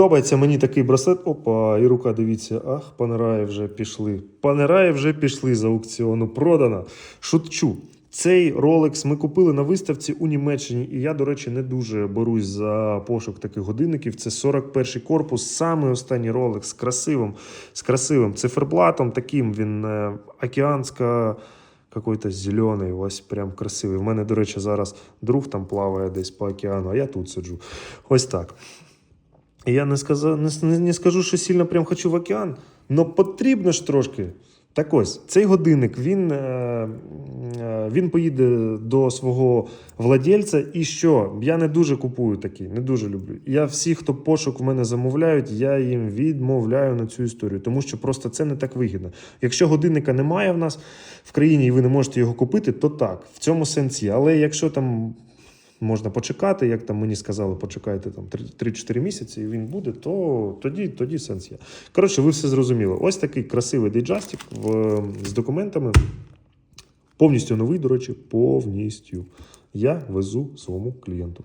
Подобається мені такий браслет. Опа, і рука, дивіться, ах, панераї вже пішли. Панераї вже пішли з аукціону. Продано. Шутчу. Цей Rolex ми купили на виставці у Німеччині, і я, до речі, не дуже берусь за пошук таких годинників. Це 41-й корпус, саме останній Rolex з красивим, з красивим циферблатом. Таким він е, океанська, какой-то зелений, ось прям красивий. У мене, до речі, зараз друг там плаває десь по океану, а я тут сиджу. Ось так. Я не, сказав, не скажу, що сильно прям хочу в океан, але потрібно ж трошки. Так ось, цей годинник він, е, е, він поїде до свого владельця. І що? Я не дуже купую такі, не дуже люблю. Я всі, хто пошук в мене замовляють, я їм відмовляю на цю історію, тому що просто це не так вигідно. Якщо годинника немає в нас в країні і ви не можете його купити, то так, в цьому сенсі. Але якщо там можна почекати, як там мені сказали, почекайте там 3-4 місяці, і він буде, то тоді, тоді сенс є. Коротше, ви все зрозуміли. Ось такий красивий дейджастик в, з документами. Повністю новий, до речі, повністю. Я везу своєму клієнту.